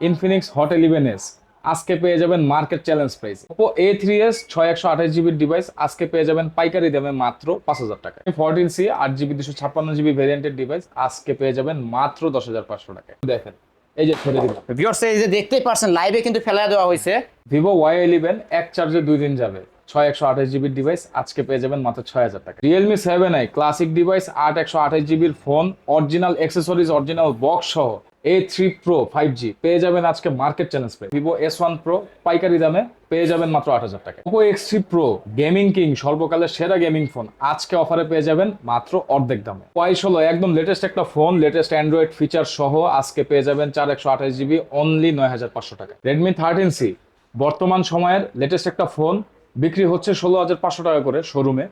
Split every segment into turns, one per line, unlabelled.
Infinix hot eleven S আজকে পেয়ে যাবেন market challenge price Oppo A three S ছয় একশো আঠাশ জিবির ডিভাইস আজকে পেয়ে যাবেন পাইকারি দামে মাত্র পাঁচ হাজার টাকা। ফোরটিন সি আট জিবি দুশো ছাপ্পান্ন জিবি ভ্যারিয়েন্টের ডিভাইস আজকে পেয়ে যাবেন মাত্র দশ হাজার পাঁচশো টাকা। দেখেন এই যে ছেড়ে দিলাম।
ভিউয়ার্স এই যে দেখতেই পারছেন লাইভে কিন্তু ফেলা দেওয়া হয়েছে।
ভিভো ওয়াই ইলেভেন এক চার্জে দুই দিন যাবে। ছয় একশো আঠাশ জিবির ডিভাইস আজকে পেয়ে যাবেন মাত্র ছয় হাজার টাকা। Realme seven I classic device আট একশো আঠাশ জিবির phone original accessories original box সহ A three pro five G পেয়ে যাবেন আজকে মার্কেট চ্যালেঞ্জ পেয়ে ভিভো এস ওয়ান প্রো পাইকারি দামে পেয়ে যাবেন মাত্র আট হাজার টাকা Oppo X three pro gaming king সর্বকালের সেরা গেমিং ফোন আজকে অফারে পেয়ে যাবেন মাত্র অর্ধেক দামে। ওয়াই ষোলো একদম লেটেস্ট একটা ফোন লেটেস্ট অ্যান্ড্রয়েড ফিচার সহ আজকে পেয়ে যাবেন চার একশো আঠাশ জিবি অনলি নয় হাজার পাঁচশো টাকা রেডমি থার্টিন সি বর্তমান সময়ের লেটেস্ট একটা ফোন বিক্রি হচ্ছে ষোলো হাজার পাঁচশো টাকা করে শোরুমে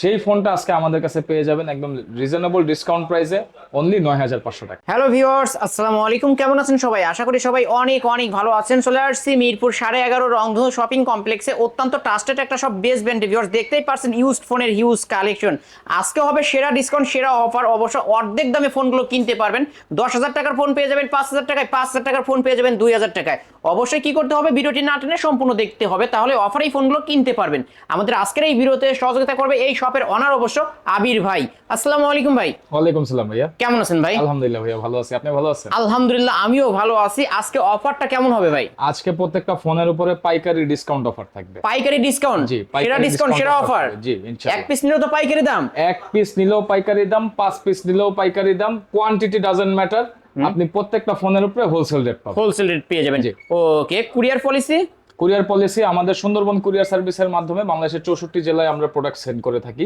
সেই ফোনটা আজকে আমাদের কাছে পেয়ে যাবেন একদম রিজনেবল ডিসকাউন্ট প্রাইসে অনলি নয় হাজার পাঁচশো টাকা।
হ্যালো ভিউয়ার্স আসসালামু আলাইকুম। কেমন আছেন সবাই? আশা করি সবাই অনেক অনেক ভালো আছেন। চলে আসছি মিরপুর সাড়ে এগারো রংধনু শপিং কমপ্লেক্সে অত্যন্ত ট্রাস্টেড একটা সব বেস্ট ব্র্যান্ড ভিউয়ার্স দেখতেই পারছেন ইউজড ফোনের হিউজ কালেকশন আজকে হবে সেরা ডিসকাউন্ট সেরা অফার অবশ্য অর্ধেক দামে ফোনগুলো কিনতে পারবেন। দশ হাজার টাকার ফোন পেয়ে যাবেন, পাঁচ হাজার টাকায় পাঁচ হাজার টাকার ফোন পেয়ে যাবেন দুই হাজার টাকায়। অবশ্যই কি করতে হবে? ভিডিওটি না টেনে সম্পূর্ণ দেখতে হবে। তাহলে অফারেই ফোনগুলো কিনতে পারবেন। আমাদের আজকের এই ভিডিওতে সহযোগিতা করবে এই শপের অনার অবশ্য আবির ভাই। আসসালামু আলাইকুম ভাই।
ওয়ালাইকুম সালাম ভাইয়া।
কেমন আছেন ভাই?
আলহামদুলিল্লাহ ভাইয়া ভালো আছি। আপনি ভালো আছেন?
আলহামদুলিল্লাহ আমিও ভালো আছি। আজকে অফারটা কেমন হবে ভাই?
আজকে প্রত্যেকটা ফোনের উপরে পাইকারি ডিসকাউন্ট অফার থাকবে।
পাইকারি ডিসকাউন্ট
জি,
সেরা ডিসকাউন্ট সেরা অফার
জি, ইনশাআল্লাহ।
এক পিস নিলেও তো পাইকারি দাম?
এক পিস নিলেও পাইকারি দাম পাঁচ পিস নিলেও পাইকারি দাম। কোয়ান্টিটি ডাজেন্ট ম্যাটার আপনি প্রত্যেকটা ফোনের উপরে হোলসেল রেট পাবেন।
হোলসেল রেট পেয়ে যাবেন।
জি।
Okay courier policy
courier policy আমাদের সুন্দরবন কুরিয়ার সার্ভিসের মাধ্যমে বাংলাদেশের চৌষট্টি জেলায় আমরা প্রোডাক্ট সেন্ড করে থাকি।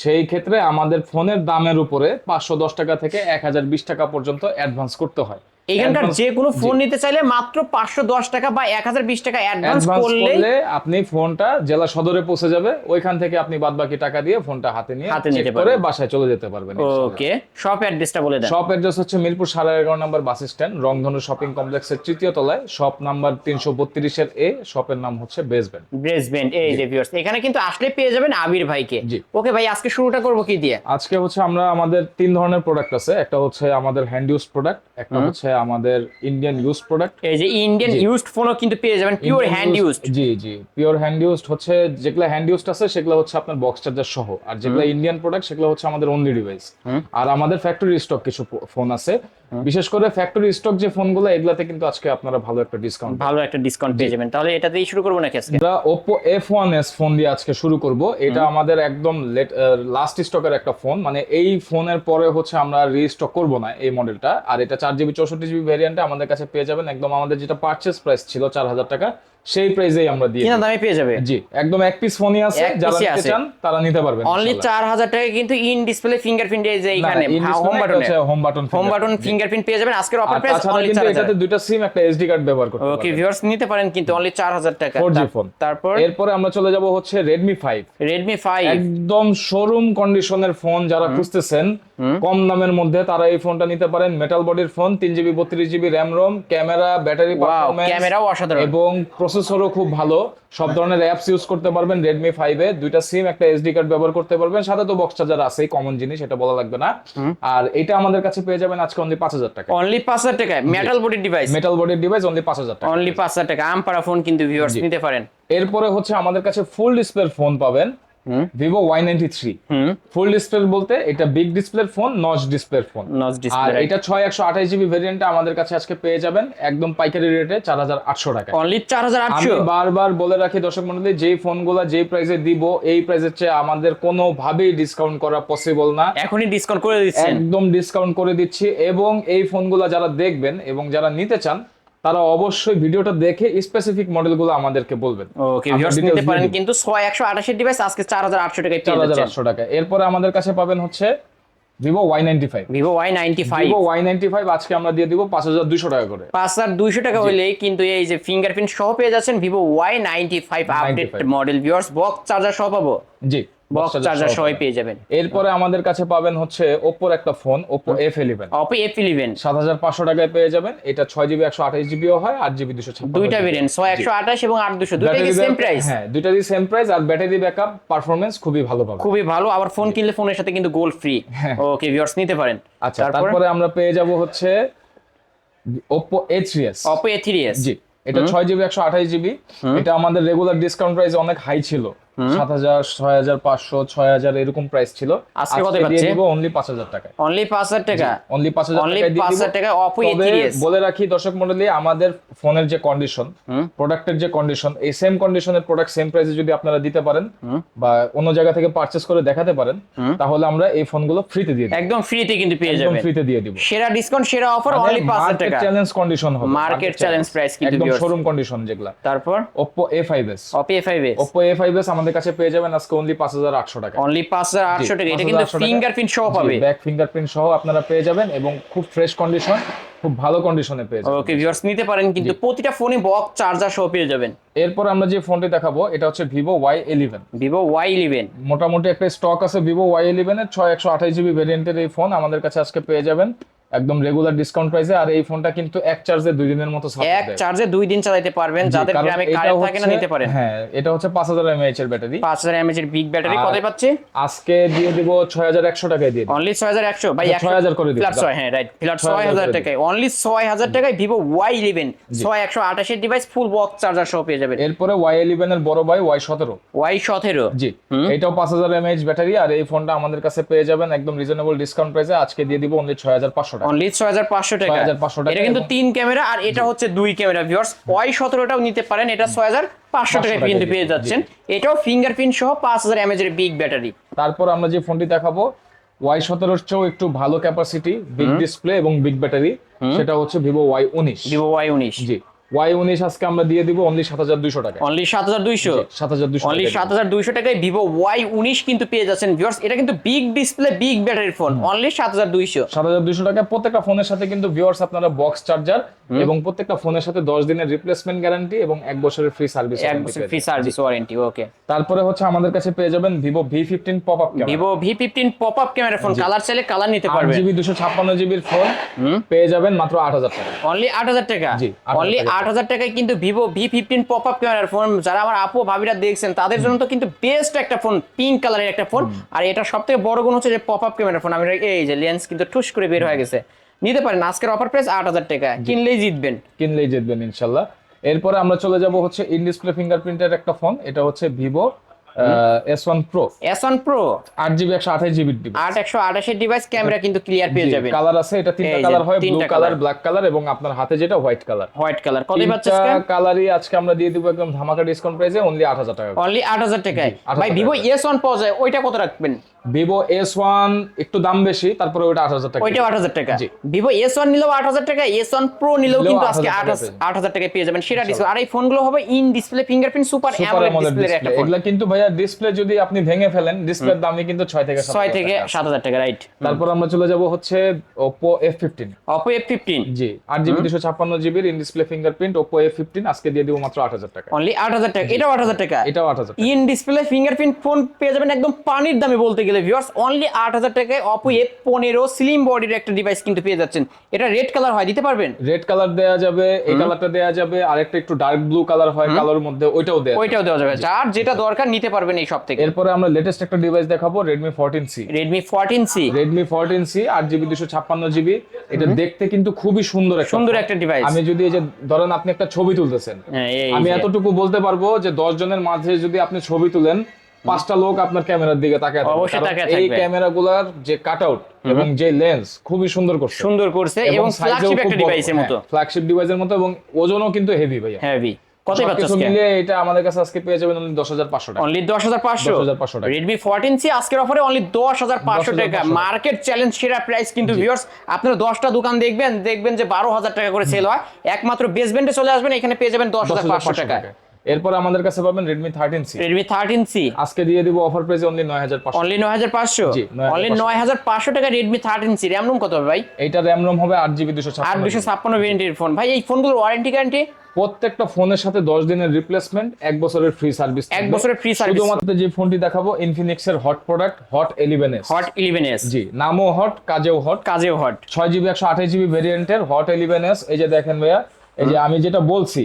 সেই ক্ষেত্রে আমাদের ফোনের দামের উপরে পাঁচশো দশ টাকা থেকে এক হাজার বিশ টাকা পর্যন্ত অ্যাডভান্স করতে হয়।
এখানকার যে কোনো ফোন নিতে চাইলে মাত্র পাঁচশো দশ টাকা বা এক হাজার বিশ টাকা অ্যাডভান্স করলে
আপনি ফোনটা জেলা সদরে পৌঁছে যাবে। ওইখান থেকে আপনি বাদ বাকি টাকা দিয়ে ফোনটা হাতে নিয়ে
হাতে নিতে
করে
পারবেন।
বাসায় চলে যেতে পারবেন
ওকে শপ অ্যাড্রেসটা বলে দেন।
শপ অ্যাড্রেস হচ্ছে মিরপুর সাড়ে এগারো নম্বর বাস স্ট্যান্ড রংধনু শপিং কমপ্লেক্সের তৃতীয় তলায়। শপ নাম্বার তিনশো বত্রিশের এ শপের নাম হচ্ছে বেসবেন্ট
ব্রেসবেন্ট এই যে ভিউয়ার্স এখানে কিন্তু আসলে পেয়ে যাবেন আবির ভাইকে।
জি।
ওকে ভাই আজকে শুরুটা করব কি দিয়ে?
আজকে হচ্ছে আমরা আমাদের তিন ধরনের প্রোডাক্ট আছে। একটা হচ্ছে আমাদের হ্যান্ড ইউজ প্রোডাক্ট একটা হচ্ছে আমাদের ইন্ডিয়ান ইউজ প্রোডাক্ট
এই যে ইন্ডিয়ান ইউজড ফোনও কিন্তু পেয়ে যাবেন পিওর হ্যান্ড ইউজড
জি জি। পিওর হ্যান্ড ইউজড হচ্ছে যেগুলো হ্যান্ড ইউজড আছে সেগুলো হচ্ছে আপনার বক্স চার্জার সহ। আর যেগুলো ইন্ডিয়ান প্রোডাক্ট সেগুলো হচ্ছে আমাদের অনলি ডিভাইস আর আমাদের ফ্যাক্টরি স্টক কিছু ফোন আছে। বিশেষ করে ফ্যাক্টরি স্টক যে ফোনগুলো এগুলাতে কিন্তু আজকে আপনারা ভালো একটা ডিসকাউন্ট
ভালো একটা ডিসকাউন্ট পেয়ে যাবেন। তাহলে এটা দিয়েই শুরু করব নাকি আজকে?
আমরা Oppo F1s ফোন দিয়ে আজকে শুরু করব। এটা আমাদের একদম লাস্ট স্টকের একটা ফোন মানে এই ফোনের পরে হচ্ছে আমরা রিস্টক করব না এই মডেলটা আর এটা চার জিবি চৌষট্টি জিবি ভ্যারিয়েন্টে আমাদের কাছে পেয়ে যাবেন। একদম আমাদের যেটা পারচেস প্রাইস ছিল চার হাজার টাকা সেই প্রাইসেই আমরা দিয়ে
কিনা। দামে পেয়ে যাবে?
জি একদম এক পিস ফোনই আছে যারা নিতে। চান তারা নিতে পারবেন
অনলি
ইনশাআল্লাহ।
চার হাজার টাকা কিন্তু ইন ডিসপ্লে ফিঙ্গারপ্রিন্ট এই যে এখানে হোম বাটনে
home button
home button fingerprint পেয়ে যাবেন। আজকের অফার প্রাইস অনলি
এটাতে দুইটা সিম একটা এসডি কার্ড ব্যবহার করতে
ওকে ভিউয়ার্স নিতে পারেন কিন্তু অনলি চার হাজার টাকা।
4G
তার-
ফোন।
তারপর?
এরপরে আমরা চলে যাব হচ্ছে রেডমি ফাইভ
রেডমি ফাইভ
একদম শোরুম কন্ডিশনের ফোন যারা খুঁজতেছেন কম দামের মধ্যে তারা এই ফোনটা নিতে পারেন। মেটাল বডির ফোন তিন জিবি বত্রিশ GB RAM ROM camera battery
wow ক্যামেরাও অসাধারণ।
এবং প্রসেসরও খুব ভালো। সব ধরনের অ্যাপস ইউজ করতে পারবেন রেডমি ফাইভে দুইটা সিম একটা এসডি কার্ড ব্যবহার করতে পারবেন। সাথে তো বক্স চার্জার আছেই কমন জিনিস এটা বলা লাগবে না। আর এটা আমাদের কাছে পেয়ে যাবেন আজকে অনলি পাঁচ হাজার টাকা
অনলি পাঁচ হাজার টাকা metal body device
metal body device only পাঁচ হাজার টাকা
অনলি পাঁচ হাজার টাকা আমপারা ফোন কিন্তু ভিউয়ার্স নিতে পারেন।
এরপরে হচ্ছে আমাদের কাছে ফুল ডিসপ্লে ফোন পাবেন। Vivo Y ninety three full display বলতে এটা বিগ ডিসপ্লের ফোন নচ ডিসপ্লের ফোন আর
ডিসপ্লে
এটা ছয় একশো আঠাশ জিবি ভেরিয়েন্টে আমাদের কাছে আজকে পেয়ে যাবেন একদম পাইকারি রেটে চার হাজার আটশো টাকা
অনলি চার হাজার
আমি
আটশো?
বারবার বলে রাখি দর্শক মন্ডলী যেই ফোনগুলো যেই প্রাইসে দিব এই প্রাইসের চেয়ে আমাদের কোনো কোনোভাবেই ডিসকাউন্ট করা পসিবল না।
এখনই ডিসকাউন্ট করে দিচ্ছি
একদম ডিসকাউন্ট করে দিচ্ছি। এবং এই ফোনগুলো যারা দেখবেন এবং যারা নিতে চান তারা অবশ্যই ভিডিওটা দেখে স্পেসিফিক মডেলগুলো আমাদেরকে বলবেন।
ওকে ভিউয়ার্স নিতে পারেন কিন্তু ছয় একশো আঠাশের ডিভাইস আজকে চার হাজার আটশো টাকায়
চার
পেয়ে
হাজার
যাচ্ছেন
আটশো টাকা এরপরে আমাদের কাছে পাবেন হচ্ছে Vivo Y ninety five
Vivo Y ninety five
Vivo Y ninety five আজকে আমরা দিয়ে দিব পাঁচ হাজার দুশো টাকা করে।
পাঁচ হাজার দুইশো টাকা হলেই কিন্তু এই যে ফিঙ্গারপ্রিন্ট সহ পেয়ে যাচ্ছেন Vivo Y ninety five update model viewers box charger সহ পাবো।
জি।
বক্স চার্জার সহ পেয়ে যাবেন।
এরপরে আমাদের কাছে পাবেন হচ্ছে ওপ্পোর একটা phone Oppo F eleven
Oppo F eleven
সাত হাজার পাঁচশো টাকায় পেয়ে যাবেন। এটা ছয় জিবি একশো আঠাশ জিবিও হয় আট জিবি দুশো
দুইটা ভেরিয়েন্ট ছয় একশো আঠাশ এবং আট দুশো। দুইটা কি সেম প্রাইস
হ্যাঁ দুইটারই সেম প্রাইস আর ব্যাটারি ব্যাকআপ পারফরমেন্স খুবই ভালো পাবেন।
খুবই ভালো আবার ফোন কিনলে ফোনের সাথে কিন্তু গোল্ড ফ্রি। ওকে ভিউয়ার্স নিতে পারেন।
আচ্ছা তারপরে? আমরা পেয়ে যাব হচ্ছে Oppo A three S
Oppo A three S
জি এটা ছয় জিবি একশো আঠাশ জিবি এটা আমাদের রেগুলার ডিসকাউন্ট প্রাইস অনেক হাই ছিল। সাত হাজার ছয় হাজার পাঁচশো ছয় হাজার এরকম প্রাইস ছিল।
আজকে কত
দিয়ে দিব অনলি পাঁচ হাজার টাকায়
অনলি পাঁচ হাজার টাকা?
অনলি পাঁচ হাজার
5,000 Oppo
তবে
A3s
বলে রাখি দর্শক মন্ডলী আমাদের ফোনের যে কন্ডিশন প্রোডাক্টের যে কন্ডিশন এই সেম কন্ডিশনের প্রোডাক্ট সেম প্রাইসে যদি আপনারা দিতে পারেন বা অন্য জায়গা থেকে পারচেস করে দেখাতে পারেন তাহলে আমরা এই ফোনগুলো ফ্রিতে দিয়ে
একদম ফ্রিতে কিন্তু পেয়ে
একদম
যাবেন।
ফ্রিতে দিয়ে দিব।
সেরা ডিসকাউন্ট সেরা অফার অনলি পাঁচ হাজার টাকা।
চ্যালেঞ্জ কন্ডিশন হবে
Market challenge price কিন্তু
একদম শোরুম কন্ডিশন যেগুলা।
তারপর?
Oppo A5s
Oppo A five S
Oppo A5s আমাদের কাছে পেয়ে যাবেন আজকে অনলি 5800 টাকা।
অনলি পাঁচ হাজার আটশো টাকা। এটা কিন্তু
5800 টাকা।
ফিঙ্গারপ্রিন্ট সহ পাবে।
ব্যাক ফিঙ্গারপ্রিন্ট সহ আপনারা পেয়ে যাবেন এবং খুব ফ্রেশ কন্ডিশন খুব ভালো কন্ডিশনে পেয়ে যাবেন।
ওকে ভিউয়ার্স নিতে পারেন কিন্তু প্রতিটা ফোনে বক্স চার্জার সহ পেয়ে যাবেন।
এরপর আমরা যে ফোনটি দেখাবো এটা হচ্ছে Vivo Y eleven
Vivo Y eleven
মোটামুটি একটা স্টক আছে ভিভো ওয়াই ইলেভেনের ছয় একশো আঠাশ জিবি ভ্যারিয়েন্টের এই ফোন আমাদের কাছে আজকে পেয়ে যাবেন। একদম রেগুলার ডিসকাউন্ট প্রাইসে আর এই ফোনটা কিন্তু এক চার্জে দুই দিনের মতো
এক চার্জে দুই দিন চালাতে পারবেন। যাদের গ্রামে কারেন্ট থাকে না নিতে পারেন।
হ্যাঁ এটা হচ্ছে পাঁচ হাজার এমএএইচ এর ব্যাটারি
পাঁচ হাজার এমএচ এর বিগ ব্যাটারি কত পাচ্ছে?
আজকে দিয়ে দিব ছয় হাজার একশো টাকায় দিয়ে
অনলি ছয় হাজার একশো? ভাই
আচ্ছা, 6000 করে দিন,
ফ্ল্যাট
দাও।
ছয় হ্যাঁ রাইট ফ্ল্যাট
6000
হাজার টাকায়। অনলি ছয় হাজার টাকায় ভিভো ওয়াই ইলেভেন ছয় একশো আঠাশের ডিভাইস ফুল বক্স চার্জার সহ পেয়ে যাবেন।
এরপরে ওয়াই ইলেভেন এর বড় ভাই ওয়াই সতেরো।
ওয়াই সতেরো?
জি এটাও পাঁচ হাজার এমএএইচ ব্যাটারি আর এই ফোনটা আমাদের কাছে পেয়ে যাবেন একদম রিজনেবল ডিসকাউন্ট প্রাইসে আজকে দিয়ে দিব অনলি ছয় হাজার পাঁচশো টাকা।
অনলি ছয় হাজার পাঁচশো টাকা।
6500 টাকা
এটা কিন্তু তিন ক্যামেরা আর এটা হচ্ছে দুই ক্যামেরা ভিউয়ার্স ওয়াই সতেরোটাও নিতে পারেন এটা ছয় হাজার পাঁচশো টাকায়
টাকায়
কিন্তু পেয়ে যাচ্ছেন। এটাও ফিঙ্গারপ্রিন্ট সহ পাঁচ হাজার এমএচ এর বিগ ব্যাটারি
তারপর আমরা যে ফোনটি দেখাবো ওয়াই সতেরোর চেয়েও একটু ভালো ক্যাপাসিটি বিগ ডিসপ্লে এবং বিগ ব্যাটারি সেটা হচ্ছে ভিভো ওয়াই উনিশ।
ভিভো ওয়াই উনিশ।
জি। ওয়াই উনিশ আজকে আমরা দিয়ে দিব অনলি সাত হাজার দুইশো টাকা
অনলি সাত হাজার দুইশো?
সাত হাজার দুইশো
অনলি সাত হাজার দুইশো টাকায় ভিভো ওয়াই উনিশ কিন্তু পেয়ে যাচ্ছেন ভিউয়ার্স এটা কিন্তু বিগ ডিসপ্লে বিগ ব্যাটারির ফোন অনলি সাত হাজার দুইশো।
সাত হাজার দুইশো টাকা প্রত্যেকটা ফোনের সাথে কিন্তু ভিউয়ার্স আপনারা বক্স চার্জার এবং প্রত্যেকটা ফোনের সাথে দশ দিনের রিপ্লেসমেন্ট গ্যারান্টি এবং এক বছরের ফ্রি সার্ভিস
এক ফ্রি সার্ভিস ওয়ারেন্টি ওকে
তারপরে হচ্ছে আমাদের কাছে পেয়ে যাবেন Vivo V fifteen pop up
Vivo V fifteen pop up camera phone colour চাইলে কালার নিতে পারবেন।
জিবি দুশো ছাপ্পান্ন জিবির ফোন পেয়ে যাবেন মাত্র আট হাজার টাকা।
অনলি আট হাজার টাকা?
জি,
অনলি। আট হাজার টাকায় কিন্তু Vivo V fifteen pop up ক্যামেরার ফোন যারা আমার আপু ভাবিরা দেখছেন তাদের জন্য তো কিন্তু বেস্ট একটা ফোন পিঙ্ক কালারের একটা ফোন আর এটা সব থেকে বড় গুণ হচ্ছে যে পপ আপ ক্যামেরার ফোন আমি এই যে লেন্স কিন্তু ঠুস করে বের হয়ে গেছে। নিতে পারেন আজকের অফার প্রাইস আট হাজার টাকা। কিনলেই জিতবেন।
কিনলেই জিতবেন ইনশাল্লাহ। এরপরে আমরা চলে যাব হচ্ছে ইন ডিসপ্লে ফিঙ্গারপ্রিন্টের একটা ফোন এটা হচ্ছে Vivo S one pro
S one pro
আট জিবি একশো আঠাশ জিবি
আট একশো আঠাশের ডিভাইস ক্যামেরা কিন্তু ক্লিয়ার পেয়ে যাবেন।
কালার আছে এটা তিনটা কালার হয় ব্লু কালার ব্ল্যাক কালার এবং আপনার হাতে যেটা হোয়াইট কালার
হোয়াইট কালার কত পাচ্ছে
কালারই আজকে আমরা দিয়ে দিব একদম ধামাকা ডিসকাউন্ট প্রাইসে অনলি আট হাজার টাকা।
অনলি আট হাজার টাকায়। ভাই। এস ওয়ান পাওয়া যায় ওইটা কত রাখবেন?
ভিভো এস ওয়ান একটু দাম বেশি তারপরে ওটা আট হাজার টাকা
ওইটাও আট হাজার টাকা
জি।
ভিভো এস ওয়ান নিলেও আট হাজার টাকা এস ওয়ান প্রো নিলেও কিন্তু আজকে
8,000
আট
টাকা পেয়ে
হাজার টাকায় পেয়ে যাবেন সেটা ডিসপ্লে আর এই ফোনগুলো হবে in display fingerprint super AMOLED ডিসপ্লের একটা ফোন
এগুলা কিন্তু ভাইয়া ডিসপ্লে যদি আপনি ভেঙে ফেলেন ডিসপ্লের দামই কিন্তু ছয় থেকে সাত
ছয়
হাজার
থেকে
টাকা আছে।
সাত হাজার টাকা রাইট
তারপর আমরা চলে যাব হচ্ছে ফিফটিন
অপো এফ ফিফটিন
জি আট জিবি দুশো ছাপ্পান্ন জিবির in display fingerprint Oppo F fifteen আজকে দিয়ে দিব মাত্র আট হাজার টাকা
অনলি আট হাজার টাকা এটাও আট হাজার টাকা
এটাও আট হাজার
ইন ডিসপ্লে ফিঙ্গারপ্রিন্ট ফোন পেয়ে যাবেন একদম পানির দামে বলতে গেলে ভিউয়ার্স অনলি আট হাজার টাকায় অপো এফ পনেরো স্লিম বডির একটা ডিভাইস কিন্তু পেয়ে যাচ্ছেন। এটা রেড কালার হয় দিতে পারবেন?
রেড কালার দেয়া যাবে এই কালারটা দেয়া যাবে আর একটা ডার্ক ব্লু কালার হয় কালোর মধ্যে ওইটাও দেয়া যাবে।
ওইটাও দেওয়া যাবে। যার যেটা দরকার নিতে পারবেন এই সব থেকে।
এরপরে আমরা লেটেস্ট একটা ডিভাইস দেখাবো Redmi fourteen C
Redmi fourteen C
Redmi fourteen C আট জিবি দুশো ছাপ্পান্ন জিবি এটা দেখতে কিন্তু খুবই সুন্দর একটা
সুন্দর একটা ডিভাইস
আমি যদি এই যে ধরেন আপনি একটা ছবি তুলতেছেন। আমি এতটুকু বলতে পারব যে দশ জনের মাঝে যদি আপনি ছবি তুলেন পাঁচটা লোক আপনার ক্যামেরার দিকে তাকায়
অবশ্যই
কারণ
তাকায়
এই
থাকবে।
ক্যামেরাগুলার যে কাট আউট এবং যে লেন্স খুবই সুন্দর করছে।
সুন্দর করছে এবং ফ্ল্যাগশিপ একটা ডিভাইসের মতো।
ফ্ল্যাগশিপ ডিভাইসের মতো এবং ওজনও কিন্তু হেভি ভাইয়া।
হেভি
এটা আমাদের কাছে আজকে পেয়ে যাবেন টাকা।
অনলি
10,500 টাকা।
আজকের অফারে অনলি দশ হাজার পাঁচশো
10,500
টাকা। মার্কেট চ্যালেঞ্জ সেরা প্রাইস কিন্তু ভিউয়ার্স আপনারা দশটা দোকান দেখবেন দেখবেন যে বারো হাজার টাকা করে সেল হয়। একমাত্র বেসমেন্টে চলে আসবেন এখানে পেয়ে যাবেন দশ হাজার পাঁচশো টাকা
এরপর আমাদের কাছে পাবেন সি
রেডমি থার্টিন সি
আজকে দিয়ে দিব অফার প্রাইসে অনলি হাজার পাঁচশো।
অনলি নয় হাজার পাঁচশো?
জি, 9,500
অনলি নয় হাজার পাঁচশো টাকা Redmi thirteen C RAM ROM কত হবে ভাই?
এইটা র্যাম রোম হবে আট জিবি দুশো
আট দুশো ছাপ্পান্ন ভেরিয়েন্টের ফোন ভাই এই ফোনগুলোর ওয়ারেন্টি গ্যারান্টি
প্রত্যেকটা ফোনের সাথে দশ দিনের রিপ্লেসমেন্ট এক বছরের ফ্রি সার্ভিস
এক বছরের ফ্রি সার্ভিস
শুধুমাত্র যে ফোনটি দেখাবো ইনফিনিক্স এর hot product hot eleven S
hot eleven S
জি নামও হট কাজেও হট
কাজেও হট
ছয় জিবি একশো আঠাশ জিবি ভেরিয়েন্টের হট এলিভেন এস এই যে দেখেন ভাইয়া এই যে আমি যেটা বলছি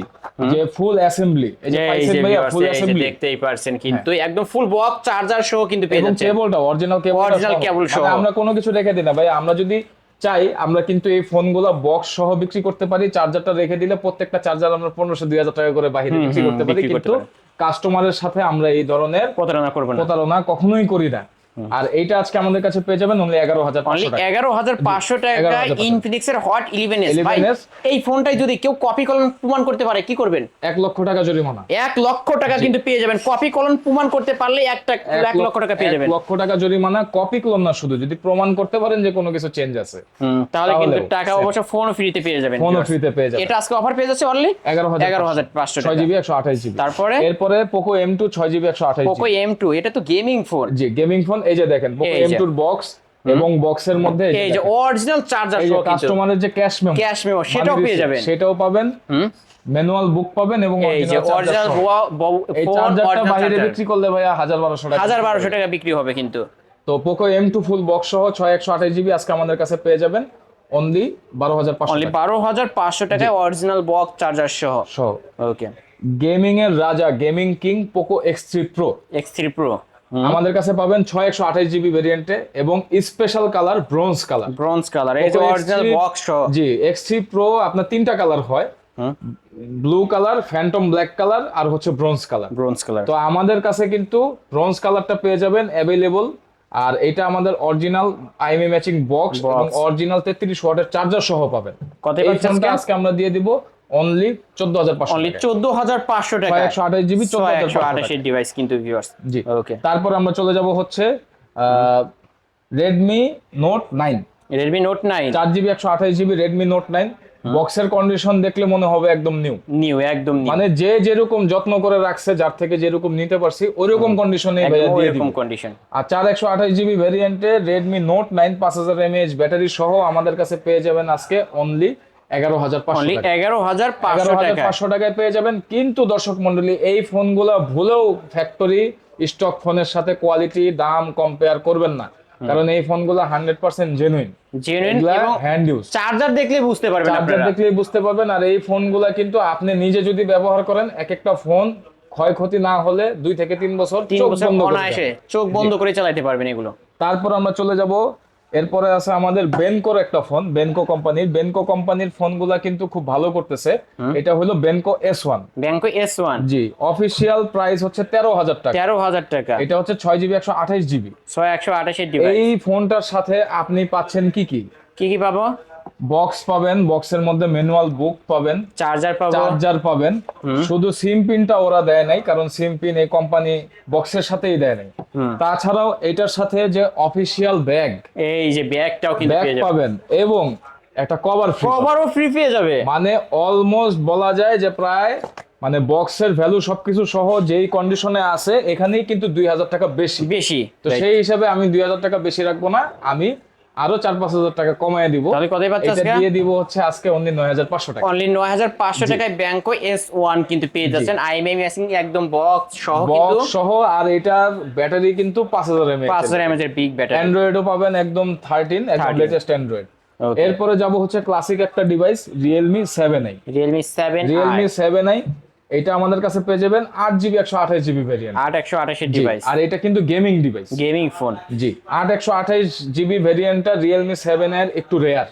যে ফুল অ্যাসেম্বলি এই যে পাইছেন ভাইয়া ফুল অ্যাসেম্বলি
দেখতেই পারছেন কিন্তু একদম ফুল বক্স চার্জার সহ কিন্তু পেয়ে যাচ্ছেন।
কেবলটা অরিজিনাল কেবল
Original cable সহ।
আমরা কোনো কিছু রেখে দিই না ভাই আমরা যদি চাই আমরা কিন্তু এই ফোনগুলো বক্স সহ বিক্রি করতে পারি চার্জারটা রেখে দিলে প্রত্যেকটা চার্জার আমরা পনেরোশো দুই হাজার টাকা করে বাহিরে বিক্রি করতে পারি কিন্তু কাস্টমারের সাথে আমরা এই ধরনের
প্রতারণা করবেন না।
প্রতারণা কখনোই করি না। আর এইটা আজকে আমাদের কাছে পেয়ে যাবেন অনলি এগারো হাজার পাঁচশো টাকা।
এগারো হাজার পাঁচশো টাকা ইনফিনিক্স এর হট ইলেভেন এস ভাই
11S
এই ফোনটাই যদি কেউ কপি কলম প্রমাণ করতে পারে কি করবেন?
এক লক্ষ টাকা জরিমানা।
এক লক্ষ টাকা কিন্তু পেয়ে যাবেন। কপি কলম প্রমাণ করতে পারলে একটা এক লক্ষ টাকা পেয়ে যাবেন।
লক্ষ টাকা জরিমানা কপি করলাম না শুধু। যদি প্রমাণ করতে পারেন যে কোনো কিছু চেঞ্জ আছে
তাহলে কিন্তু টাকা। অবশ্য ফোন ফ্রিতে পেয়ে যাবেন। ফোন।
ফ্রিতে পেয়ে যাবেন।
এটা আজকে অফার পেয়ে যাচ্ছে অনলি
এগারো হাজার
এগারো হাজার পাঁচশো
ছয়
টাকা।
জিবি একশো আঠাশ জিবি
তারপরে?
এরপরে পোকো এম টু ছয় জিবি একশো আঠাশ
পোকো এম টু এটা তো গেমিং ফোন
জি গেমিং ফোন এই যে দেখেন পোকো
এই
এম
যে।
টুর বক্স এবং বক্সের মধ্যে
এই যে অরিজিনাল চার্জার সহ
কাস্টমারের যে ক্যাশ মেমো
ক্যাশ মেমো সেটাও পেয়ে যাবেন।
সেটাও পাবেন। ম্যানুয়াল বুক পাবেন এবং
এই যে অরিজিনাল ফোন
চার্জারটা বাইরে বিক্রি করলে ভাইয়া হাজার বারোশো টাকা
হাজার বারোশো টাকা বিক্রি হবে কিন্তু।
তো Poco M two full box সহ ছয় একশো আঠাশ জিবি আজকে আমাদের কাছে পেয়ে যাবেন। অনলি বারো হাজার পাঁচশো
অনলি বারো হাজার পাঁচশো টাকায় অরিজিনাল বক্স চার্জার সহ।
সহ।
ওকে
গেমিং এর রাজা gaming king Poco X three pro
X three pro
আমাদের কাছে পাবেন ছয় একশো আঠাশ জিবি ভেরিয়েন্টে এবং special colour bronze colour
bronze colour এই যে অরিজিনাল বক্স
জি এক্স থ্রি প্রো আপনার তিনটা কালার হয়। Blue colour phantom black colour আর হচ্ছে ব্রোঞ্জ কালার
ব্রোঞ্জ কালার
তো আমাদের কাছে কিন্তু ব্রোঞ্জ কালারটা পেয়ে যাবেন অ্যাভেলেবল আর এটা আমাদের অরিজিনাল আইএমএ ম্যাচিং বক্স এবং অরিজিনাল তেত্রিশ ওয়াটের চার্জার সহ পাবেন।
কত
এই ফোনটা
আজকে?
আজকে আমরা দিয়ে দিব অনলি চোদ্দ হাজার পাঁচশো
অনলি চোদ্দ হাজার পাঁচশো টাকা
একশো আঠাশ জিবি চোদ্দ হাজার
আঠাশের ডিভাইস কিন্তু ভিউয়ার্স
জি।
ওকে
তারপর আমরা চলে যাব হচ্ছে Redmi note nine
Redmi note nine
চার জিবি একশো আঠাশ জিবি রেডমি নোট নাইন বক্সের কন্ডিশন দেখলে মনে হবে একদম নিউ
নিউ একদম নিউ
মানে যে যেরকম যত্ন করে রাখছে যার থেকে যেরকম নিতে পারছি ওইরকম কন্ডিশনে দিয়ে
এরকম কন্ডিশন
আর চার একশো আঠাশ জিবি ভ্যারিয়েন্টে রেডমি নোট নাইন পাঁচ হাজার এমএএইচ ব্যাটারি সহ আমাদের কাছে পেয়ে যাবেন আজকে অনলি এগারো হাজার পাঁচশো
এগারো হাজার
এগারো হাজার পাঁচশো টাকায়। পেয়ে যাবেন। কিন্তু দর্শক মন্ডলী এই ফোনগুলো ভুলেও ফ্যাক্টরি স্টক ফোনের সাথে কোয়ালিটি দাম কম্পেয়ার করবেন না। কারণ এই ফোনগুলো hundred percent genuine
genuine
hand use
charger দেখলে বুঝতে পারবেন
চার্জার দেখলেই বুঝতে পারবেন। আর এই ফোনগুলা কিন্তু আপনি নিজে যদি ব্যবহার করেন এক একটা ফোন ক্ষয়ক্ষতি না হলে দুই থেকে তিন বছর চোখ বন্ধ করে
চোখ বন্ধ করে চালাতে পারবেন এগুলো।
তারপর আমরা চলে যাব এরপরে আছে আমাদের বেনকোর একটা ফোন বেনকো কোম্পানির বেনকো কোম্পানির ফোনগুলা কিন্তু খুব ভালো করতেছে। এটা হলো Benco S one
Benco S one
জি অফিসিয়াল প্রাইস হচ্ছে তেরো হাজার টাকা।
তেরো হাজার টাকা।
এটা হচ্ছে ছয় জিবি একশো আঠাশ জিবি।
ছয় একশো আঠাশের
এই ফোনটার সাথে আপনি পাচ্ছেন কি কি?
কি কি পাবো?
বক্স পাবেন বক্সের মধ্যে ম্যানুয়াল বুক পাবেন
চার্জার পাবো।
চার্জার পাবেন। শুধু সিম পিনটা ওরা দেয় নাই কারণ সিম পিন এই কোম্পানি বক্সের সাথেই দেয় নাই। তাছাড়াও এটার সাথে যে অফিসিয়াল ব্যাগ
এই যে ব্যাগটাও কিন্তু
পাবেন এবং একটা কভার ফ্রি
কভারও ফ্রি পেয়ে যাবে।
মানে অলমোস্ট বলা যায় যে প্রায় মানে বক্সের ভ্যালু সবকিছু সহ যেই কন্ডিশনে আছে এখানেই কিন্তু দুই হাজার টাকা বেশি।
বেশি।
তো সেই হিসাবে আমি দুই হাজার টাকা বেশি রাখব না আমি আরও চার পাঁচ হাজার টাকা কমায় দিব।
তাহলে কতই পাচ্ছে আজকে?
দিয়ে দিব হচ্ছে আজকে অনলি নয় হাজার পাঁচশো টাকা।
অনলি নয় হাজার পাঁচশো টাকায় ব্যাংকো এস ওয়ান কিন্তু পেয়ে যাচ্ছেন। আইএমএম মেশিন একদম বক্স সহ কিন্তু
বক্স সহ আর এটার ব্যাটারি কিন্তু পাঁচ হাজার এমএ
পাঁচ হাজার এমএচ এর বিগ ব্যাটারি
অ্যান্ড্রয়েডও পাবেন একদম থার্টিন একদম লেটেস্ট অ্যান্ড্রয়েড এরপরে যাব হচ্ছে ক্লাসিক একটা device Realme seven I
Realme seven
Realme seven I এটা আমাদের কাছে পেয়ে যাবেন আট জিবি একশো আঠাশ জিবি ভ্যারিয়েন্ট
আট একশো আঠাশের ডিভাইস
আর এটা কিন্তু গেমিং ডিভাইস
গেমিং ফোন
জি আট একশো আঠাশ জিবি ভ্যারিয়েন্টটা রিয়েলমি সেভেন এর একটু রেয়ার।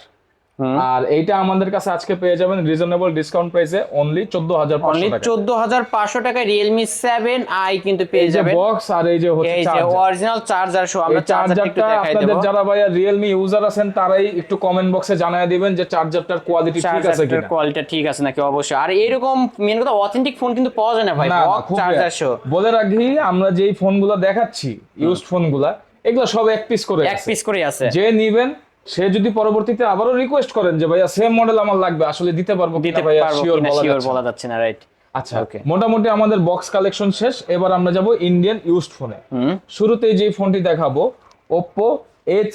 আর এইটা আমাদের কাছে আজকে পেয়ে যাবেন রিজনেবল ডিসকাউন্ট প্রাইসে অনলি চোদ্দ হাজার
অনলি
পাঁচশো টাকা
চোদ্দ হাজার পাঁচশো টাকায় রিয়েলমি সেভেন আই কিন্তু পেয়ে যাবেন।
বক্স আর এই যে হচ্ছে
এই যে অরিজিনাল চার্জার সহ আমরা চার্জারটা একটু
আপনাদের যারা ভাইয়া রিয়েলমি ইউজার আছেন তারাই একটু কমেন্ট বক্সে জানায় দিবেন যে চার্জারটার কোয়ালিটি ঠিক আছে কিনা।
কোয়ালিটি ঠিক আছে নাকি? অবশ্যই। আর এরকম মেন কথা অথেন্টিক ফোন কিন্তু পাওয়া যায় না ভাই বক্স চার্জার। সহ।
বলে রাখি আমরা যেই ফোনগুলো দেখাচ্ছি ইউজড ফোনগুলা এগুলো সব এক পিস করে
এক পিস করে আছে।
যে নিবেন সে যদি পরবর্তীতে আবারও রিকোয়েস্ট করেন যে ভাইয়া সেম মডেল আমার লাগবে আসলে দিতে পারব
দিতে
ভাইয়া শিওর বলা যাচ্ছে না।
রাইট
আচ্ছা
Okay.
মোটামুটি আমাদের বক্স কালেকশন শেষ। এবার আমরা যাব ইন্ডিয়ান ইউজড ফোনে শুরুতেই যে ফোনটি দেখাবো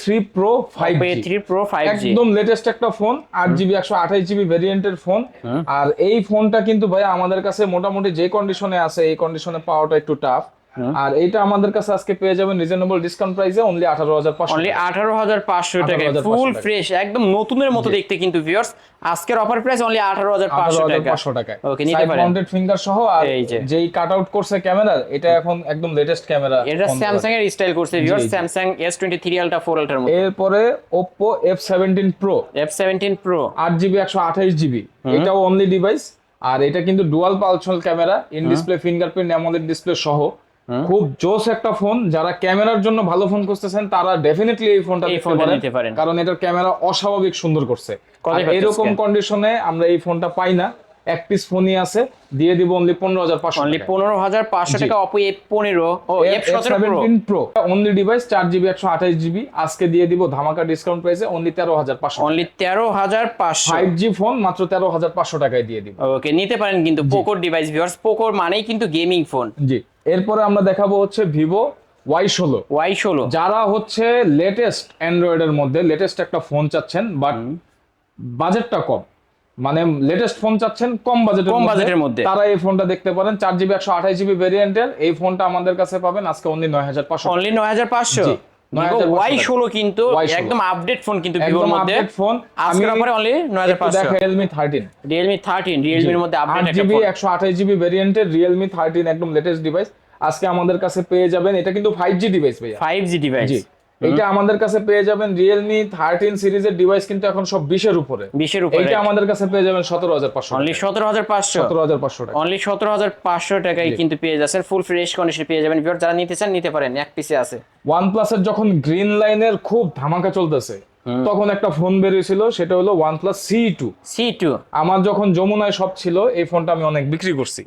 three pro five
pay three pro five
একদম লেটেস্ট একটা ফোন আট জিবি একশো আঠাশ জিবি ভেরিয়েন্টের ফোন আর এই ফোনটা কিন্তু ভাই আমাদের কাছে মোটামুটি যে কন্ডিশনে আছে এই কন্ডিশনে পাওয়াটা একটু টাফ আর এটা আমাদের কাছে আজকে পেয়ে যাবেন রিজনেবল ডিসকাউন্ট প্রাইসে অনলি আঠারো হাজার পাঁচশো
অনলি আঠারো হাজার পাঁচশো টাকা ফুল ফ্রেশ একদম নতুনের মতো দেখতে কিন্তু ভিউয়ার্স আজকের অফার প্রাইস অনলি আঠারো হাজার পাঁচশো টাকা।
পাঁচশো টাকায়।
ওকে নিতে পারেন।
মাউন্টেড ফিঙ্গার সহ আর যেই কাট আউট করছে ক্যামেরার এটা এখন একদম লেটেস্ট ক্যামেরা
এটা স্যামসাং এর স্টাইল করছে viewers. Samsung S twenty three ultra four আলট্রার মধ্যে
এরপরে Oppo F seventeen pro
F seventeen pro
আট জিবি একশো আঠাইশ জিবি এটাও অনলি ডিভাইস আর এটা কিন্তু dual পালসল camera in display fingerprint AMOLED display সহ। খুব জোস একটা ফোন। যারা ক্যামেরার জন্য ভালো ফোন করতেছেন তারা ডেফিনেটলি এই ফোনটা
নিতে পারেন।
কারণ এটার ক্যামেরা অস্বাভাবিক সুন্দর করছে। এরকম কন্ডিশনে আমরা এই ফোনটা পাই না। এক পিস ফোনই আছে দিয়ে দিব অনলি পনেরো হাজার পাঁচশো
অনলি পনেরো হাজার পাঁচশো টাকা অপো এফ পনেরো ও এফ সতেরো প্রো
অনলি ডিভাইস চার জিবি একশো আঠাইশ জিবি আজকে দিয়ে দিব ধামাকা ডিসকাউন্ট প্রাইসে অনলি তেরো হাজার পাঁচশো
অনলি তেরো হাজার পাঁচশো।
ফাইভ জি ফোন মাত্র তেরো হাজার পাঁচশো টাকায় দিয়ে দিব।
ওকে নিতে পারেন কিন্তু পোকোর ডিভাইস ভিউয়ার্স পোকোর মানেই কিন্তু গেমিং ফোন
জি। এরপরে আমরা দেখাবো হচ্ছে ভিভো ওয়াই ষোলো।
ওয়াই ষোলো।
যারা হচ্ছে লেটেস্ট অ্যান্ড্রয়েড এর মধ্যে লেটেস্ট একটা ফোন চাচ্ছেন বাট বাজেটটা কম। মানে লেটেস্ট ফোন চাচ্ছেন কম বাজেটের
কম বাজেটের মধ্যে।
তারা এই ফোনটা দেখতে পারেন। চার জিবি একশো আঠাশ জিবি ভেরিয়েন্টের এই ফোনটা আমাদের কাছে পাবেন আজকে অনলি নয় হাজার পাঁচশো
অনলি নয় হাজার পাঁচশো?
জি, 9,500
ওয়াই ষোলো কিন্তু একদম আপডেট ফোন কিন্তু ভিভোর মধ্যে।
আপডেট ফোন
আজকের অফারে অনলি নয় হাজার পাঁচশো।
রিয়েলমি থার্টিন
রিয়েলমি থার্টিন রিয়েলমির মধ্যে আপডেট
জিবি একশো আঠাশ জিবি ভেরিয়েন্টের রিয়েলমি থার্টিন একদম লেটেস্ট ডিভাইস আজকে আমাদের কাছে পেয়ে যাবেন। এটা কিন্তু ফাইভ জি ডিভাইস ভাইয়া।
Five G. ডিভাইস
এটা আমাদের কাছে পেয়ে যাবেন রিয়েলমি থার্টিন সিরিজের ডিভাইস কিন্তু এখন সব বিশের উপরে।
বিশের উপরে।
এটা আমাদের কাছে পেয়ে যাবেন সতেরো হাজার পাঁচশো
অনলি সতেরো হাজার পাঁচশো?
সতেরো হাজার পাঁচশো টাকা
অনলি সতেরো হাজার পাঁচশো টাকায় কিন্তু পেয়ে যাচ্ছেন ফুল ফ্রেশ কন্ডিশন পেয়ে যাবেন। ভিউয়ার যারা নিতে চান নিতে পারেন এক পিসে আছে।
ওয়ান প্লাসের যখন গ্রিন লাইনের খুব ধামাকা চলতেছে তখন একটা ফোন বেরিয়েছিল সেটা হলো OnePlus C two
C two
আমার যখন যমুনায় সব ছিল এই ফোনটা আমি অনেক বিক্রি করছি।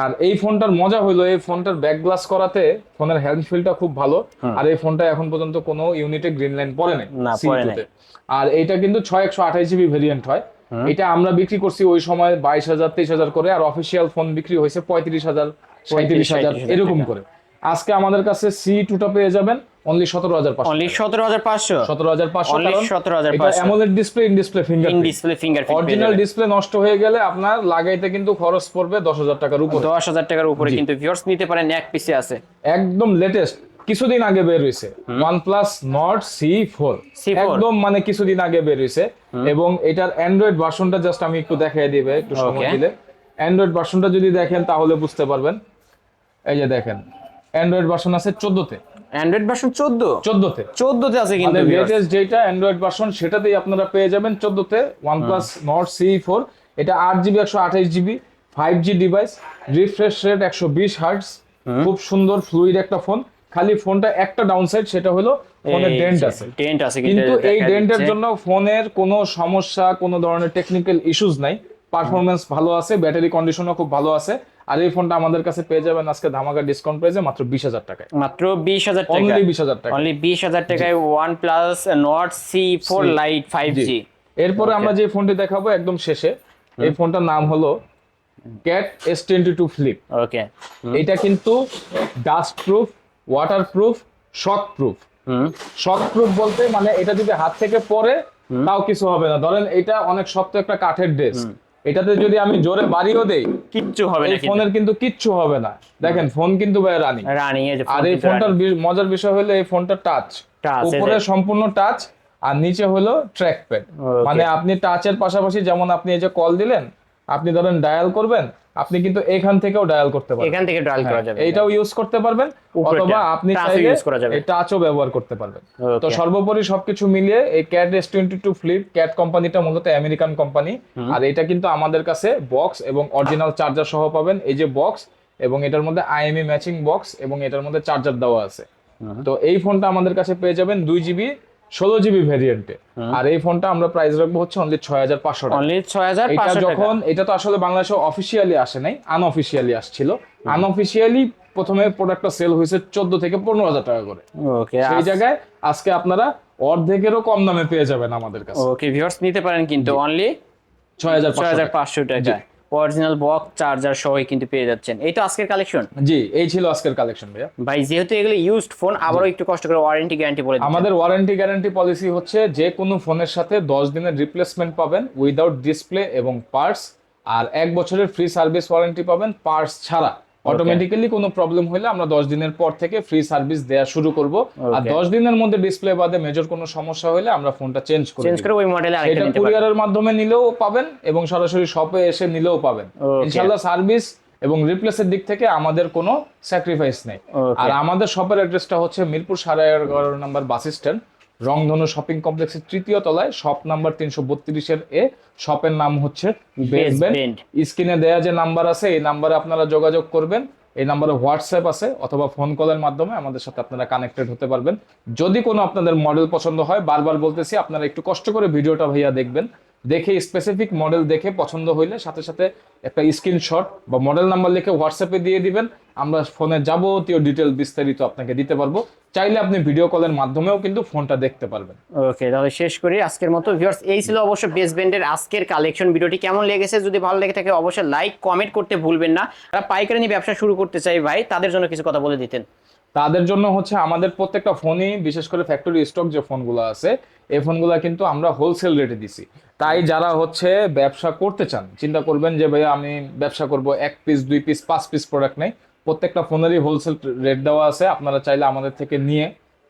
আর এই ফোনটার মজা হলো এই ফোনটার ব্যাক গ্লাস করাতে ফোনের হ্যান্ড ফিলটা খুব ভালো। আর এই ফোনটা এখন পর্যন্ত কোনো ইউনিটে গ্রিন লাইন পড়ে নাই
না,
C2
পড়ে
তে। আর এটা কিন্তু ছয় একশো আঠাশ জিবি ভেরিয়েন্ট হয়। এটা আমরা বিক্রি করছি ওই সময় বাইশ হাজার তেইশ হাজার করে আর অফিসিয়াল ফোন বিক্রি হয়েছে পঁয়ত্রিশ হাজার সাঁত্রিশ হাজার এরকম করে। আজকে আমাদের কাছে সি টুটা পেয়ে যাবেন। অনলি সতেরো হাজার পাঁচশো
অনলি সতেরো হাজার পাঁচশো?
সতেরো হাজার পাঁচশো
Only 17,500
AMOLED display in display finger
in display finger
original display নষ্ট হয়ে গেলে আপনার লাগাইতে কিন্তু খরচ পড়বে দশ হাজার টাকার উপরে।
দশ হাজার টাকার উপরে কিন্তু ভিউয়ার্স নিতে পারেন এক পিসে আছে।
একদম লেটেস্ট কিছুদিন আগে বের হয়েছে সি ফোর
C4
একদম মানে কিছুদিন আগে বের হয়েছে এবং এটার অ্যান্ড্রয়েড ভার্সনটা জাস্ট আমি একটু দেখাই দিবে একটু সময় দিলে। অ্যান্ড্রয়েড ভার্সনটা যদি দেখেন তাহলে বুঝতে পারবেন। এই যে দেখেন অ্যান্ড্রয়েড ভার্সন আছে চোদ্দতে।
অ্যান্ড্রয়েড ভার্সন চোদ্দ?
চোদ্দতে।
চোদ্দতে আছে কিন্তু
মানে লেটেস্ট যেটা অ্যান্ড্রয়েড ভার্সন সেটাতেই আপনারা পেয়ে যাবেন চোদ্দতে। OnePlus Nord C four এটা আট জিবি একশো আঠাইশ GB five G device refresh rate একশো বিশ হার্টস খুব সুন্দর ফ্লুইড একটা ফোন খালি ফোনটা একটা ডাউন সাইড সেটা হলো ফোনের ডেন্ট আছে।
dent আছে
কিন্তু এই ডেন্টের। জন্য ফোনের কোনো সমস্যা কোনো ধরনের টেকনিক্যাল ইস্যুস নাই। পারফরমেন্স ভালো আছে ব্যাটারি কন্ডিশনও খুব ভালো আছে। আর এই ফোনটা আমাদের কাছে পেয়ে যাবেন আজকে ধামাকা ডিসকাউন্ট প্রাইসে মাত্র বিশ হাজার টাকায়।
মাত্র বিশ হাজার টাকা
অনলি বিশ হাজার টাকা
অনলি বিশ হাজার টাকায় OnePlus Nord C four lite five G.
এরপরে আমরা যে ফোনটি দেখাবো একদম শেষে এই ফোনটার নাম হলো Cat S twenty two flip
okay
এটা কিন্তু dust proof water proof shock proof shock proof বলতে মানে এটা যদি হাত থেকে পড়ে তাও কিছু হবে না। ধরেন এটা অনেক শক্ত একটা কাঠের ডেস্ক এটাতে যদি আমি জোরে বাড়িও দেই
কিচ্ছু হবে না
ফোনের কিন্তু কিচ্ছু হবে না। দেখেন ফোন কিন্তু ভাই রানিং
রানিং
আর এই ফোনটার মজার বিষয় হলো এই ফোনটা টাচ উপরে সম্পূর্ণ টাচ আর নিচে হলো ট্র্যাক প্যাড মানে আপনি টাচের পাশাপাশি যেমন আপনি এই যে কল দিলেন আপনি ধরেন ডায়াল করবেন আপনি কিন্তু এখান থেকেও ডায়াল করতে পারবেন।
এখান থেকে ডায়াল করা যাবে।
হ্যাঁ, এইটাও ইউজ করতে পারবেন অথবা আপনি চাইলে
use করা যাবে।
টাচও ব্যবহার করতে পারবেন। তো সর্বোপরি সবকিছু মিলিয়ে এই Cat S twenty two flip Cat কোম্পানিটা মূলত আমেরিকান কোম্পানি আর এটা কিন্তু আমাদের কাছে বক্স এবং অরিজিনাল চার্জার সহ পাবেন। এই যে বক্স এবং এটার মধ্যে আইএমই ম্যাচিং বক্স এবং এটার মধ্যে চার্জার দেওয়া আছে। তো এই ফোনটা আমাদের কাছে পেয়ে যাবেন দুই জিবি ষোলো জিবি ভ্যারিয়েন্টে আর এই ফোনটা আমরা প্রাইস রাখব হচ্ছে অনলি ছয় হাজার পাঁচশো টাকা।
অনলি ছয় হাজার
এটা যখন এটা তো আসলে বাংলাদেশে অফিসিয়ালি আসে নাই আনঅফিসিয়ালি আসছিল। আনঅফিসিয়ালি প্রথমে প্রোডাক্টটা সেল হয়েছে চোদ্দ থেকে পনেরো হাজার টাকা করে।
ওকে
সেই জায়গায় আজকে আপনারা অর্ধেকেরও কম দামে পেয়ে যাবেন আমাদের কাছে।
ওকে ভিউয়ার্স নিতে পারেন কিন্তু অনলি
ছয় হাজার
ছয় হাজার পাঁচশো টাকা। অরিজিনাল বক্স চার্জার সহই কিন্তু পেয়ে যাচ্ছেন। এই তো আজকের কালেকশন
জি এই ছিল আজকের কালেকশন ভাইয়া।
ভাই যেহেতু এগুলো ইউজড ফোন আবারও একটু কষ্ট করে ওয়ারেন্টি গ্যারান্টি বলে।
আমাদের ওয়ারেন্টি গ্যারান্টি পলিসি হচ্ছে যে কোনো ফোনের সাথে দশ দিনের রিপ্লেসমেন্ট পাবেন উইদাউট ডিসপ্লে এবং পার্টস আর এক বছরের ফ্রি সার্ভিস ওয়ারেন্টি পাবেন পার্টস ছাড়া। অটোমেটিক্যালি কোনো প্রবলেম হলে আমরা দশ দিনের পর থেকে ফ্রি সার্ভিস দেওয়া শুরু করব। আর. দশ দিনের মধ্যে ডিসপ্লে বাদে মেজর কোনো সমস্যা হলে আমরা ফোনটা চেঞ্জ করব
চেঞ্জ করে ওই মডেলে আরেকটা নিতে
কুরিয়ারের মাধ্যমে নিলেও পাবেন এবং সরাসরি শপে এসে নিলেও পাবেন. ইনশাআল্লাহ সার্ভিস এবং রিপ্লেসের দিক থেকে আমাদের কোনো স্যাক্রিফাইস নেই। আর আমাদের শপের অ্যাড্রেসটা হচ্ছে মিরপুর সাড়ে এগারো নম্বর বাস স্ট্যান্ড রংধনু শপিং কমপ্লেক্সের তৃতীয় তলায় শপ নাম্বার তিনশো বত্রিশের এ শপের নাম হচ্ছে বেসবেন্ড স্ক্রিনে দেয়া যে নাম্বার আছে এই নাম্বারে আপনারা যোগাযোগ করবেন। এই নাম্বারে হোয়াটসঅ্যাপ আছে অথবা ফোন কলের মাধ্যমে আমাদের সাথে আপনারা কানেক্টেড হতে পারবেন। যদি কোনো আপনাদের মডেল পছন্দ হয় বারবার বলতেছি আপনারা একটু কষ্ট করে ভিডিওটা ভাইয়া দেখবেন। দেখে স্পেসিফিক মডেল দেখে পছন্দ হইলে সাথে সাথে একটা স্ক্রিনশট বা মডেল নাম্বার লিখে হোয়াটসঅ্যাপে দিয়ে দিবেন। আমরা ফোনের যাবতীয় ডিটেল বিস্তারিত আপনাকে দিতে পারব। চাইলে আপনি ভিডিও কলের মাধ্যমেও কিন্তু ফোনটা দেখতে পারবেন।
ওকে তাহলে শেষ করি আজকের মতো। ভিউয়ার্স এই ছিল অবশ্য বেস ব্যান্ডের আজকের কালেকশন ভিডিওটি কেমন লেগেছে যদি ভালো লেগে থাকে অবশ্যই লাইক কমেন্ট করতে ভুলবেন না। যারা পাইকারি নিয়ে ব্যবসা শুরু করতে চাই ভাই, তাদের জন্য কিছু কথা বলে দিতেন।
তাদের জন্য হচ্ছে আমাদের প্রত্যেকটা ফোনই, বিশেষ করে ফ্যাক্টরি স্টক যে ফোনগুলো আছে, এই ফোনগুলো কিন্তু আমরা হোলসেল রেটে দিছি। তাই যারা হচ্ছে ব্যবসা করতে চান, চিন্তা করবেন যে ভাইয়া আমি ব্যবসা করব এক পিস দুই পিস পাঁচ পিস প্রোডাক্ট নেই। প্রত্যেকটা ফোনেরই হোলসেল রেট দেওয়া আছে, আপনারা চাইলে আমাদের থেকে নিয়ে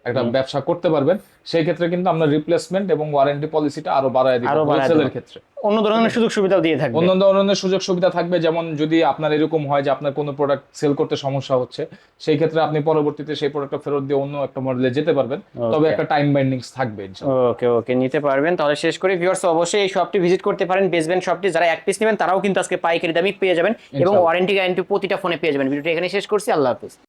একটা ব্যবসা করতে পারবেন সেই ক্ষেত্রে কিন্তু আমরা রিপ্লেসমেন্ট এবং ওয়ারেন্টি পলিসিটা আরও বাড়ায় দিব হোলসেলের ক্ষেত্রে।
অন্য ধরনের সুযোগ সুবিধাও দিয়ে থাকবে।
অন্য ধরনের সুযোগ সুবিধা থাকবে যেমন যদি আপনার এরকম হয় যে আপনার কোনো প্রোডাক্ট সেল করতে সমস্যা হচ্ছে সেই ক্ষেত্রে আপনি পরবর্তীতে সেই প্রোডাক্টটা ফেরত দিয়ে অন্য একটা মডেলে যেতে পারবেন। তবে একটা টাইম বাইন্ডিংস থাকবে
ওকে ওকে নিতে পারবেন। তাহলে শেষ করে। ভিউয়ার্স অবশ্যই এই শপটি ভিজিট করতে পারেন। বেসবেন্ট শপটি যারা এক পিস নেবেন তারাও কিন্তু আজকে পাইকারি দামই পেয়ে যাবেন এবং। ওয়ারেন্টি গ্যারান্টি প্রতিটা ফোনে পেয়ে যাবেন। ভিডিওটি এখানে শেষ করছি। আল্লাহ হাফিজ।